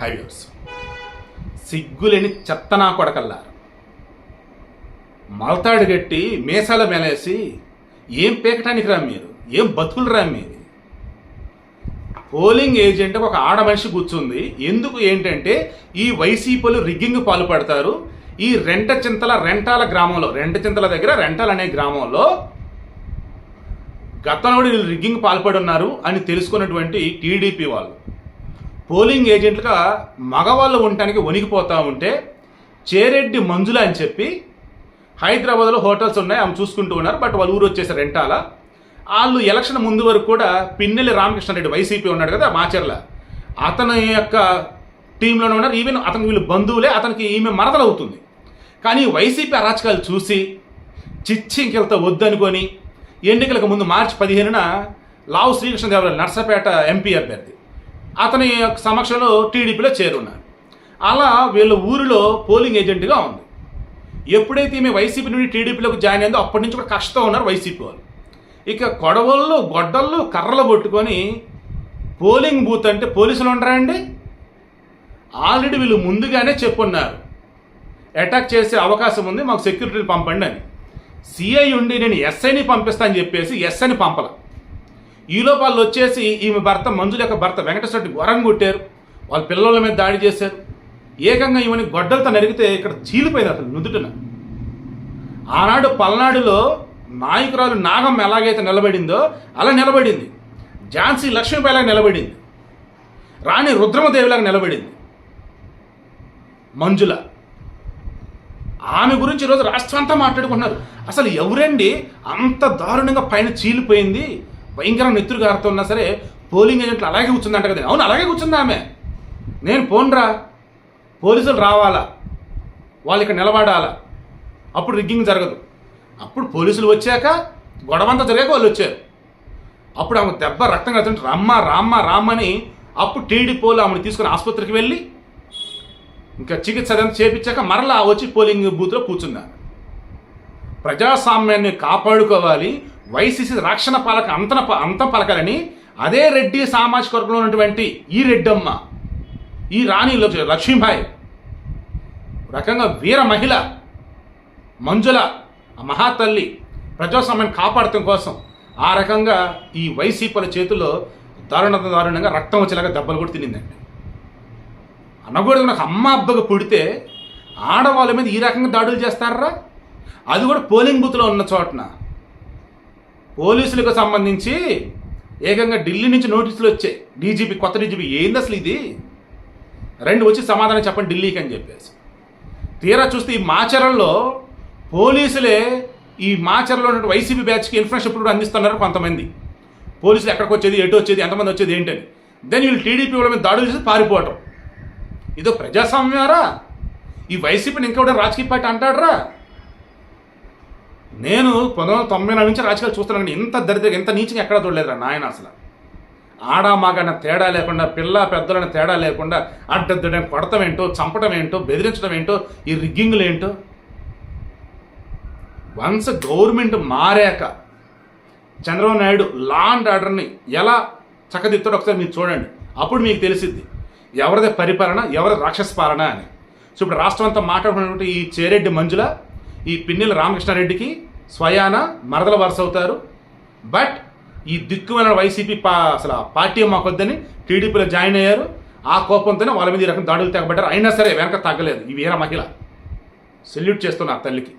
హైవ్యూర్స్ సిగ్గులేని చెత్తనా కొడకల్లారు. మలతాడు గట్టి మీసాల మేలేసి ఏం పీకటానికి రా మీరు? ఏం బతుకులు రా మీరు? పోలింగ్ ఏజెంట్ ఒక ఆడ మనిషి కూర్చుంది. ఎందుకు ఏంటంటే ఈ వైసీపీలు రిగ్గింగ్ పాల్పడతారు ఈ రెంట చింతల రెంటాల గ్రామంలో రెంట చింతల దగ్గర రెంటాల అనే గ్రామంలో గతంలో వీళ్ళు రిగ్గింగ్ పాల్పడి ఉన్నారు అని తెలుసుకున్నటువంటి టీడీపీ వాళ్ళు. పోలింగ్ ఏజెంట్లుగా మగవాళ్ళు ఉండటానికి వణికిపోతూ ఉంటే చేరెడ్డి మంజుల అని చెప్పి హైదరాబాద్లో హోటల్స్ ఉన్నాయి ఆమె చూసుకుంటూ ఉన్నారు బట్ వాళ్ళు ఊరు వచ్చేసారు రెంటాల. వాళ్ళు ఎలక్షన్ ముందు వరకు కూడా పిన్నెల్లి రామకృష్ణారెడ్డి వైసీపీ ఉన్నాడు కదా మాచర్ల. అతని యొక్క టీంలోనే ఉన్నారు ఈవెన్ అతనికి వీళ్ళు బంధువులే అతనికి ఈమె మరదలవుతుంది కానీ వైసీపీ అరాచకాలు చూసి చిచ్చి ఇంకెళ్తా వద్దనుకొని ఎన్నికలకు ముందు మార్చి పదిహేనున లావు శ్రీకృష్ణదేవరాయలు నర్సపేట ఎంపీ అభ్యర్థి. అతని యొక్క సమక్షంలో టీడీపీలో చేరున్నారు అలా వీళ్ళ ఊరిలో పోలింగ్ ఏజెంట్గా ఉంది. ఎప్పుడైతే ఈమె వైసీపీ నుండి టీడీపీలోకి జాయిన్ అయిందో అప్పటి నుంచి కూడా కష్టం ఉన్నారు వైసీపీ వాళ్ళు. ఇక గొడవల్లో గొడ్డల్లో కర్రలు పట్టుకొని పోలింగ్ బూత్ అంటే పోలీసులు ఉండరా అండి ఆల్రెడీ వీళ్ళు ముందుగానే చెప్పున్నారు. అటాక్ చేసే అవకాశం ఉంది మాకు సెక్యూరిటీని పంపండి అని. సిఐ ఉండి నేను ఎస్ఐని పంపిస్తా అని చెప్పేసి ఎస్ఐని పంపలే. ఈలోపు వాళ్ళు వచ్చేసి ఈమె భర్త మంజుల యొక్క భర్త వెంకటేశ్వరుడి ఘోరం కొట్టారు. వాళ్ళ పిల్లల మీద దాడి చేశారు. ఏకంగా ఈమెని గొడ్డలతో నరిగితే ఇక్కడ చీలిపోయింది అసలు నుదుటిన. ఆనాడు పల్నాడులో నాయకురాలు నాగమ్మ ఎలాగైతే నిలబడిందో అలా నిలబడింది. ఝాన్సీ లక్ష్మీబాయిలాగా నిలబడింది. రాణి రుద్రమదేవిలాగా నిలబడింది. మంజుల. ఆమె గురించి ఈరోజు రాష్ట్రం అంతా మాట్లాడుకుంటున్నారు. అసలు ఎవరండి అంత దారుణంగా పైన చీలిపోయింది? భయంకరంగా నెత్తురు కారుతున్నా సరే పోలింగ్ ఏజెంట్లు అలాగే కూర్చుందంట కదా. అవును అలాగే కూర్చుందా ఆమె? నేను పోన్రా పోలీసులు రావాలా? వాళ్ళు ఇక్కడ నిలబడాలా? అప్పుడు రిగ్గింగ్ జరగదు. అప్పుడు పోలీసులు వచ్చాక గొడవంతా జరిగాక వాళ్ళు వచ్చారు. అప్పుడు ఆమె దెబ్బ రక్తం కడుతుంటే రమ్మ రామ్మ రామ్మని అప్పుడు టీడీ పోలు ఆమెను తీసుకుని ఆసుపత్రికి వెళ్ళి ఇంకా చికిత్స అదంతా చేపించాక మరలా వచ్చి పోలింగ్ బూత్లో కూర్చున్నాను ప్రజాస్వామ్యాన్ని కాపాడుకోవాలి వైసీసీ రక్షణ పాలక అంతన అంతం పలకాలని అదే రెడ్డి సామాజిక వర్గంలో ఉన్నటువంటి ఈ రెడ్డమ్మ ఈ రాణి లక్ష- లక్ష్మీబాయి. రకంగా వీర మహిళ మంజుల ఆ మహాతల్లి ప్రజాస్వామ్యాన్ని కాపాడటం కోసం ఆ రకంగా ఈ వైసీపీల చేతుల్లో దారుణ దారుణంగా రక్తం వచ్చేలాగా దెబ్బలు కూడా తినిందండి. అనకూడదు నాకు అమ్మ అబ్బగా పుడితే ఆడవాళ్ళ మీద ఈ రకంగా దాడులు చేస్తారా? అది కూడా పోలింగ్ బూత్లో ఉన్న చోటన. పోలీసులకు సంబంధించి ఏకంగా ఢిల్లీ నుంచి నోటీసులు వచ్చాయి. డీజీపీ కొత్త డీజీపీ ఏంది అసలు ఇది? రెండు వచ్చి సమాధానం చెప్పండి ఢిల్లీకి అని చెప్పేసి. తీరా చూస్తే ఈ మాచరంలో పోలీసులే ఈ మాచరంలో ఉన్న వైసీపీ బ్యాచ్కి ఇన్ఫర్మేషన్ ఇప్పుడు కూడా అందిస్తున్నారు కొంతమంది. పోలీసులు ఎక్కడికి వచ్చేది ఎటు వచ్చేది ఎంతమంది వచ్చేది ఏంటని. దెన్ వీళ్ళు టీడీపీ వాళ్ళ మీద దాడులు చేసి పారిపోవటం. ఇదో ప్రజాస్వామ్యారా ఈ వైసీపీని ఇంకా కూడా రాజకీయ పార్టీ అంటాడరా? నేను పంతొమ్మిది వందల తొంభై నాలుగు నుంచి రాజకీయాలు చూస్తున్నాను ఇంత దరిద్రంగా ఇంత నీచంగా ఎక్కడా చూడలేదురా నాయన అసలు. ఆడ మగన తేడా లేకుండా పిల్ల పెద్దలన తేడా లేకుండా అడ్డద్దడం కొడటం ఏంటో చంపడం ఏంటో బెదిరించడం ఏంటో ఈ రిగ్గింగ్లు ఏంటో? వన్స్ గవర్నమెంట్ మారాక చంద్రబాబు నాయుడు లా అండ్ ఆర్డర్ని ఎలా చక్కదిద్దాడో ఒకసారి మీరు చూడండి. అప్పుడు మీకు తెలిసిద్ది. ఎవరిది పరిపాలన ఎవరి రాక్షస పాలన అని. సో ఇప్పుడు రాష్ట్రం అంతా మాట్లాడుకున్నటువంటి ఈ చేరెడ్డి మంజుల ఈ పిన్నెల రామకృష్ణారెడ్డికి స్వయాన మరదల వరుస అవుతారు. బట్ ఈ దిక్కుమైన వైసీపీ పా అసలు పార్టీ మాకొద్దని టీడీపీలో జాయిన్ అయ్యారు. ఆ కోపంతోనే వాళ్ళ మీద ఈ రకం దాడులు తెగబడ్డారు. అయినా సరే వెనక తగ్గలేదు. ఈ వీర మహిళ. సెల్యూట్ చేస్తున్నా తల్లికి.